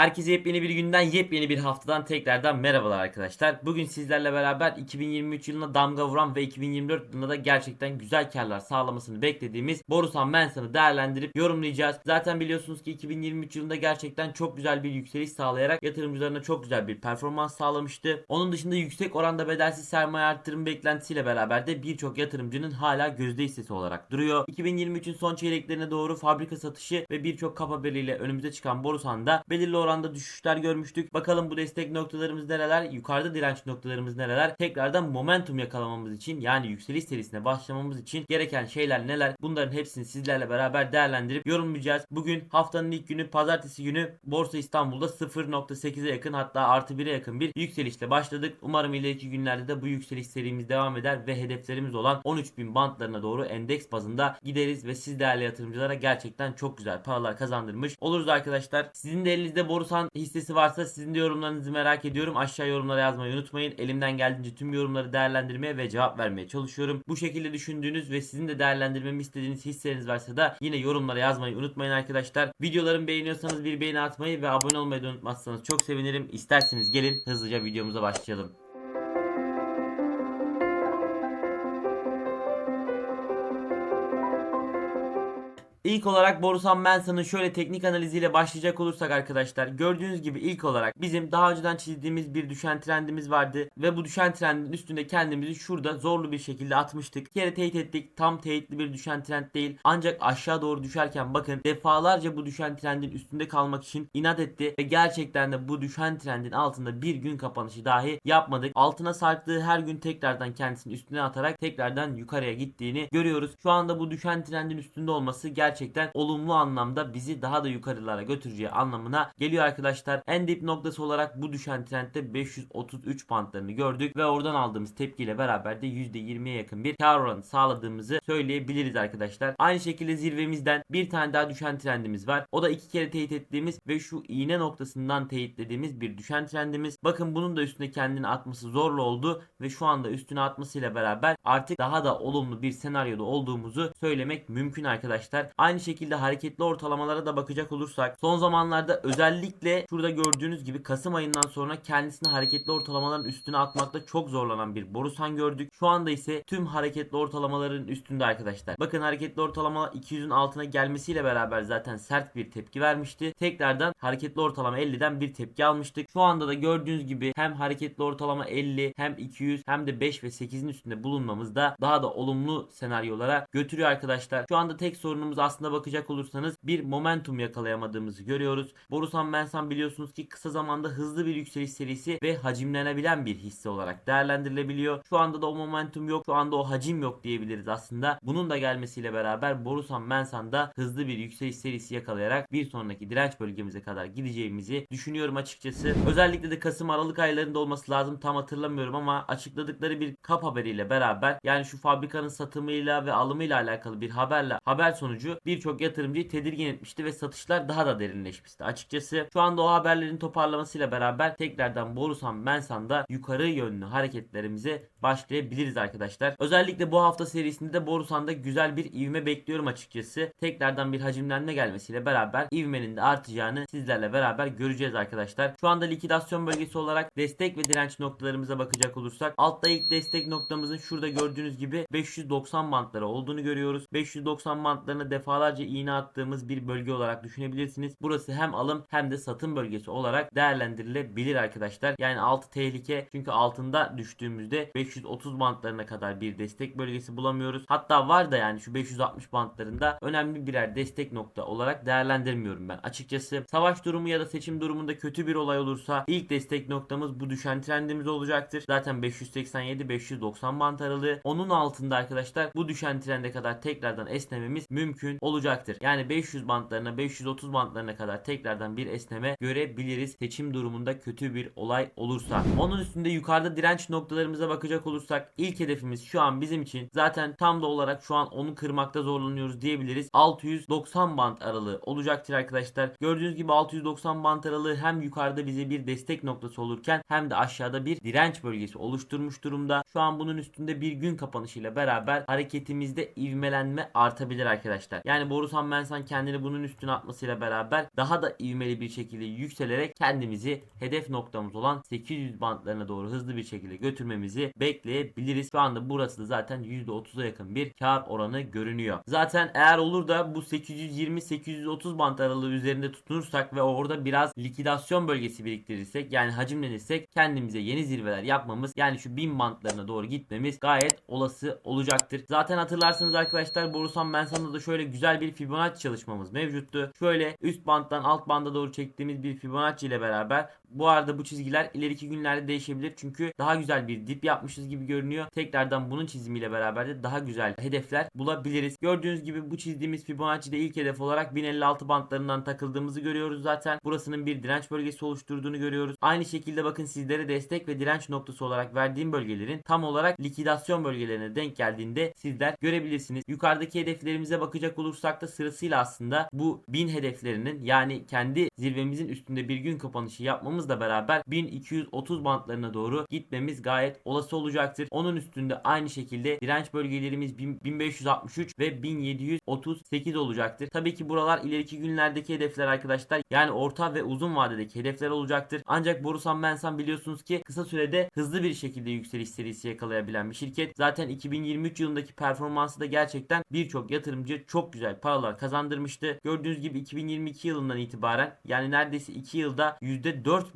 Herkese yepyeni bir günden yepyeni bir haftadan tekrardan merhabalar arkadaşlar. Bugün sizlerle beraber 2023 yılına damga vuran ve 2024 yılında da gerçekten güzel karlar sağlamasını beklediğimiz Borusan Mensah'ı değerlendirip yorumlayacağız. Zaten biliyorsunuz ki 2023 yılında gerçekten çok güzel bir yükseliş sağlayarak yatırımcılarına çok güzel bir performans sağlamıştı. Onun dışında yüksek oranda bedelsiz sermaye arttırım beklentisiyle beraber de birçok yatırımcının hala gözde hissesi olarak duruyor. 2023'ün son çeyreklerine doğru fabrika satışı ve birçok kap haberiyle önümüze çıkan Borusan'da belirli oranda düşüşler görmüştük. Bakalım bu destek noktalarımız nereler? Yukarıda direnç noktalarımız nereler? Tekrardan momentum yakalamamız için yani yükseliş serisine başlamamız için gereken şeyler neler? Bunların hepsini sizlerle beraber değerlendirip yorumlayacağız. Bugün haftanın ilk günü pazartesi günü Borsa İstanbul'da 0.8'e yakın hatta artı 1'e yakın bir yükselişle başladık. Umarım ileriki günlerde de bu yükseliş serimiz devam eder ve hedeflerimiz olan 13.000 bantlarına doğru endeks bazında gideriz ve siz değerli yatırımcılara gerçekten çok güzel paralar kazandırmış oluruz arkadaşlar. Sizin de elinizde Borusan hissesi varsa sizin de yorumlarınızı merak ediyorum. Aşağı yorumlara yazmayı unutmayın. Elimden geldiğince tüm yorumları değerlendirmeye ve cevap vermeye çalışıyorum. Bu şekilde düşündüğünüz ve sizin de değerlendirmemi istediğiniz hisleriniz varsa da yine yorumlara yazmayı unutmayın arkadaşlar. Videolarımı beğeniyorsanız bir beğeni atmayı ve abone olmayı da unutmazsanız çok sevinirim. İsterseniz gelin hızlıca videomuza başlayalım. İlk olarak Borusan Mensah'ın şöyle teknik analiziyle başlayacak olursak arkadaşlar gördüğünüz gibi ilk olarak bizim daha önceden çizdiğimiz bir düşen trendimiz vardı ve bu düşen trendin üstünde kendimizi şurada zorlu bir şekilde atmıştık. Bir kere teyit ettik tam teyitli bir düşen trend değil ancak aşağı doğru düşerken bakın defalarca bu düşen trendin üstünde kalmak için inat etti ve gerçekten de bu düşen trendin altında bir gün kapanışı dahi yapmadık. Altına sarktığı her gün tekrardan kendisini üstüne atarak tekrardan yukarıya gittiğini görüyoruz. Şu anda bu düşen trendin üstünde olması gerçekten olumlu anlamda bizi daha da yukarılara götüreceği anlamına geliyor arkadaşlar. En dip noktası olarak bu düşen trendde 533 bantlarını gördük ve oradan aldığımız tepkiyle beraber de %20'ye yakın bir kar oranı sağladığımızı söyleyebiliriz arkadaşlar. Aynı şekilde zirvemizden bir tane daha düşen trendimiz var. O da iki kere teyit ettiğimiz ve şu iğne noktasından teyitlediğimiz bir düşen trendimiz. Bakın bunun da üstüne kendini atması zorlu oldu ve şu anda üstüne atmasıyla beraber artık daha da olumlu bir senaryoda olduğumuzu söylemek mümkün arkadaşlar. Aynı şekilde hareketli ortalamalara da bakacak olursak son zamanlarda özellikle şurada gördüğünüz gibi Kasım ayından sonra kendisini hareketli ortalamaların üstüne atmakta çok zorlanan bir Borusan gördük. Şu anda ise tüm hareketli ortalamaların üstünde arkadaşlar. Bakın hareketli ortalama 200'ün altına gelmesiyle beraber zaten sert bir tepki vermişti. Tekrardan hareketli ortalama 50'den bir tepki almıştık. Şu anda da gördüğünüz gibi hem hareketli ortalama 50 hem 200 hem de 5 ve 8'in üstünde bulunmamız da daha da olumlu senaryolara götürüyor arkadaşlar. Şu anda tek sorunumuz aslında bakacak olursanız bir momentum yakalayamadığımızı görüyoruz. Borusan Mensan biliyorsunuz ki kısa zamanda hızlı bir yükseliş serisi ve hacimlenebilen bir hisse olarak değerlendirilebiliyor. Şu anda da o momentum yok. Şu anda o hacim yok diyebiliriz aslında. Bunun da gelmesiyle beraber Borusan Mensan da hızlı bir yükseliş serisi yakalayarak bir sonraki direnç bölgemize kadar gideceğimizi düşünüyorum açıkçası. Özellikle de Kasım Aralık aylarında olması lazım tam hatırlamıyorum ama açıkladıkları bir kap haberiyle beraber yani şu fabrikanın satımıyla ve alımıyla alakalı bir haberle haber sonucu birçok yatırımcıyı tedirgin etmişti ve satışlar daha da derinleşmişti. Açıkçası şu anda o haberlerin toparlamasıyla beraber tekrardan Borusan Mensan'da yukarı yönlü hareketlerimize başlayabiliriz arkadaşlar. Özellikle bu hafta serisinde de Borusan'da güzel bir ivme bekliyorum açıkçası. Tekrardan bir hacimlenme gelmesiyle beraber ivmenin de artacağını sizlerle beraber göreceğiz arkadaşlar. Şu anda likidasyon bölgesi olarak destek ve direnç noktalarımıza bakacak olursak altta ilk destek noktamızın şurada gördüğünüz gibi 590 bantları olduğunu görüyoruz. 590 bantlarına defalarca iğne attığımız bir bölge olarak düşünebilirsiniz. Burası hem alım hem de satım bölgesi olarak değerlendirilebilir arkadaşlar. Yani altı tehlike çünkü altında düştüğümüzde 530 bantlarına kadar bir destek bölgesi bulamıyoruz. Hatta var da yani şu 560 bantlarında önemli birer destek nokta olarak değerlendirmiyorum ben. Açıkçası savaş durumu ya da seçim durumunda kötü bir olay olursa ilk destek noktamız bu düşen trendimiz olacaktır. Zaten 587-590 bant aralığı. Onun altında arkadaşlar bu düşen trende kadar tekrardan esnememiz mümkün olacaktır. Yani 500 bantlarına 530 bantlarına kadar tekrardan bir esneme görebiliriz. Seçim durumunda kötü bir olay olursa. Onun üstünde yukarıda direnç noktalarımıza bakacak olursak ilk hedefimiz şu an bizim için zaten tam da olarak şu an onu kırmakta zorlanıyoruz diyebiliriz. 690 bant aralığı olacaktır arkadaşlar. Gördüğünüz gibi 690 bant aralığı hem yukarıda bize bir destek noktası olurken hem de aşağıda bir direnç bölgesi oluşturmuş durumda. Şu an bunun üstünde bir gün kapanışıyla beraber hareketimizde ivmelenme artabilir arkadaşlar. Yani Borusan Mensan kendini bunun üstüne atmasıyla beraber daha da ivmeli bir şekilde yükselerek kendimizi hedef noktamız olan 800 bantlarına doğru hızlı bir şekilde götürmemizi bekleyebiliriz. Şu anda burası da zaten %30'a yakın bir kar oranı görünüyor. Zaten eğer olur da bu 820-830 bant aralığı üzerinde tutunursak ve orada biraz likidasyon bölgesi biriktirirsek yani hacimlenirsek kendimize yeni zirveler yapmamız yani şu 1000 bantlarına doğru gitmemiz gayet olası olacaktır. Zaten hatırlarsınız arkadaşlar Borusan Mensah'da da şöyle güzel bir Fibonacci çalışmamız mevcuttu. Şöyle üst banttan alt banda doğru çektiğimiz bir Fibonacci ile beraber bu arada bu çizgiler ileriki günlerde değişebilir. Çünkü daha güzel bir dip yapmışız gibi görünüyor. Tekrardan bunun çizimiyle beraber de daha güzel hedefler bulabiliriz. Gördüğünüz gibi bu çizdiğimiz Fibonacci'de ilk hedef olarak 1056 bantlarından takıldığımızı görüyoruz zaten. Burasının bir direnç bölgesi oluşturduğunu görüyoruz. Aynı şekilde bakın sizlere destek ve direnç noktası olarak verdiğim bölgelerin tam olarak likidasyon bölgelerine denk geldiğinde sizler görebilirsiniz. Yukarıdaki hedeflerimize bakacak olursak da sırasıyla aslında bu 1000 hedeflerinin yani kendi zirvemizin üstünde bir gün kapanışı yapmamızla beraber 1230 bantlarına doğru gitmemiz gayet olası olacaktır. Onun üstünde aynı şekilde direnç bölgelerimiz 1000 1563 ve 1738 olacaktır. Tabii ki buralar ileriki günlerdeki hedefler arkadaşlar. Yani orta ve uzun vadedeki hedefler olacaktır. Ancak Borusan Mensan biliyorsunuz ki kısa sürede hızlı bir şekilde yükseliş serisi yakalayabilen bir şirket. Zaten 2023 yılındaki performansı da gerçekten birçok yatırımcı çok güzel paralar kazandırmıştı. Gördüğünüz gibi 2022 yılından itibaren yani neredeyse 2 yılda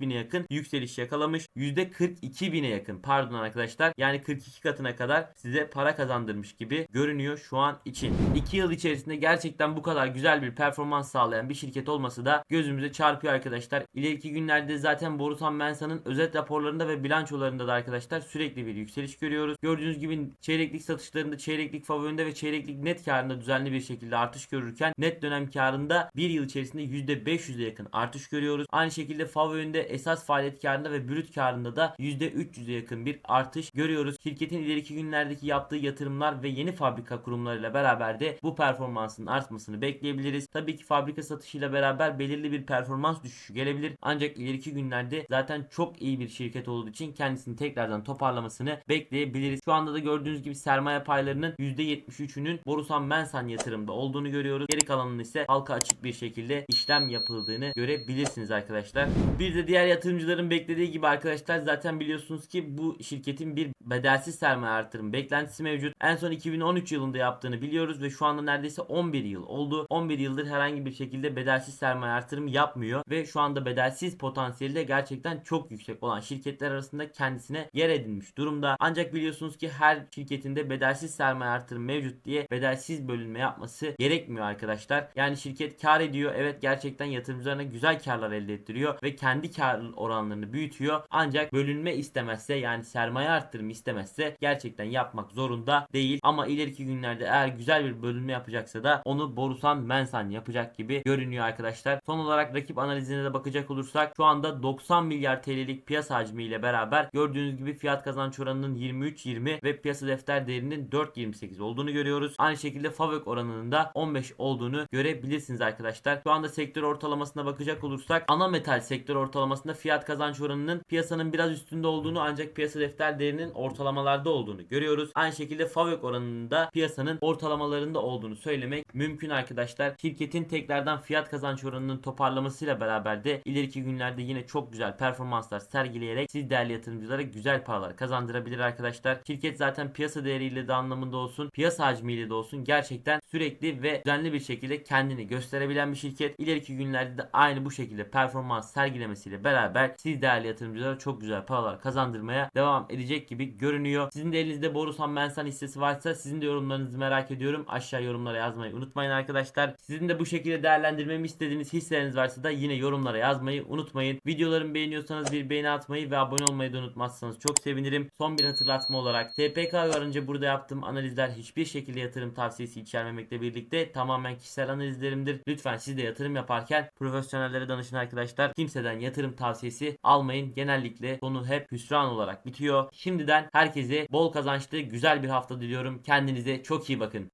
%4000'e yakın yükseliş yakalamış. %42.000'e yakın pardon arkadaşlar. Yani 42 katına kadar size para kazandırmış gibi görünüyor şu an için. 2 yıl içerisinde gerçekten bu kadar güzel bir performans sağlayan bir şirket olması da gözümüze çarpıyor arkadaşlar. İleriki günlerde zaten Borusan Mensah'ın özet raporlarında ve bilançolarında da arkadaşlar sürekli bir yükseliş görüyoruz. Gördüğünüz gibi çeyreklik satışlarında, çeyreklik favöründe ve çeyreklik net karında düzenli bir şekilde artış görürken net dönem karında bir yıl içerisinde %500'e yakın artış görüyoruz. Aynı şekilde favöründe esas faaliyet karında ve brüt karında da %300'e yakın bir artış görüyoruz. Şirketin ileriki günlerdeki yaptığı yatırımlar ve yeni fabrika kurumlarıyla beraber de bu performansın artmasını bekleyebiliriz. Tabii ki fabrika satışıyla beraber belirli bir performans düşüşü gelebilir. Ancak ileriki günlerde zaten çok iyi bir şirket olduğu için kendisini tekrardan toparlamasını bekleyebiliriz. Şu anda da gördüğünüz gibi sermaye paylarının %73'ünün Borusan Mensan yatırımda olduğunu görüyoruz. Geri kalanının ise halka açık bir şekilde işlem yapıldığını görebilirsiniz arkadaşlar. Bir de diğer yatırımcıların beklediği gibi arkadaşlar zaten biliyorsunuz ki bu şirketin bir bedelsiz sermaye artırım beklentisi mevcut. En son 2013 yılında yaptığını biliyoruz ve şu anda neredeyse 11 yıl oldu. 11 yıldır herhangi bir şekilde bedelsiz sermaye artırım yapmıyor ve şu anda bedelsiz potansiyeli de gerçekten çok yüksek olan şirketler arasında kendisine yer edinmiş durumda. Ancak biliyorsunuz ki her şirketinde bedelsiz sermaye artırım mevcut diye bedelsiz bölünme yapması gerekmiyor arkadaşlar. Yani şirket kar ediyor. Evet gerçekten yatırımcılarına güzel karlar elde ettiriyor ve kendi kar oranlarını büyütüyor. Ancak bölünme istemezse yani sermaye arttırımı istemezse gerçekten yapmak zorunda değil. Ama ileriki günlerde eğer güzel bir bölünme yapacaksa da onu Borusan Mensan yapacak gibi görünüyor arkadaşlar. Son olarak rakip analizine de bakacak olursak şu anda 90 milyar TL'lik piyasa hacmi ile beraber gördüğünüz gibi fiyat kazanç oranının 23.20 ve piyasa defter değerinin 4.28 olduğunu görüyoruz. Aynı şekilde FAVÖK oranının da 15 olduğunu görebilirsiniz arkadaşlar. Şu anda sektör ortalamasına bakacak olursak ana metal sektör ortalamasında fiyat kazanç oranının piyasanın biraz üstünde olduğunu ancak piyasa defter değerinin ortalamalarda olduğunu görüyoruz. Aynı şekilde FAVÖK oranının da piyasanın ortalamalarında olduğunu söylemek mümkün arkadaşlar. Şirketin tekrardan fiyat kazanç oranının toparlamasıyla beraber de ileriki günlerde yine çok güzel performanslar sergileyerek siz değerli yatırımcılara güzel paralar kazandırabilir arkadaşlar. Şirket zaten piyasa değeriyle de anlamında olsun, piyasa hacmiyle de olsun gerçekten sürekli ve düzenli bir şekilde kendini gösterebilen bir şirket. İleriki günlerde de aynı bu şekilde performans sergilemesiyle beraber siz değerli yatırımcılara çok güzel paralar kazandırmaya devam edecek gibi görünüyor. Sizin de elinizde Borusan Mensan hissesi varsa sizin de yorumlarınızı merak ediyorum. Aşağı yorumlara yazmayı unutmayın arkadaşlar. Sizin de bu şekilde değerlendirmemi istediğiniz hisseleriniz varsa da yine yorumlara yazmayı unutmayın. Videolarımı beğeniyorsanız bir beğeni atmayı ve abone olmayı da unutmazsanız çok sevinirim. Son bir hatırlatma olarak TPK varınca burada yaptığım analizler hiçbir şekilde yatırım tavsiyesi içermemekle birlikte tamamen kişisel analizlerimdir. Lütfen siz de yatırım yaparken profesyonellere danışın arkadaşlar. Kimseden yatırım tavsiyesi almayın. Genellikle sonu hep hüsran olarak bitiyor. Şimdiden herkese bol kazançlı güzel bir hafta diliyorum. Kendinize çok iyi bakın.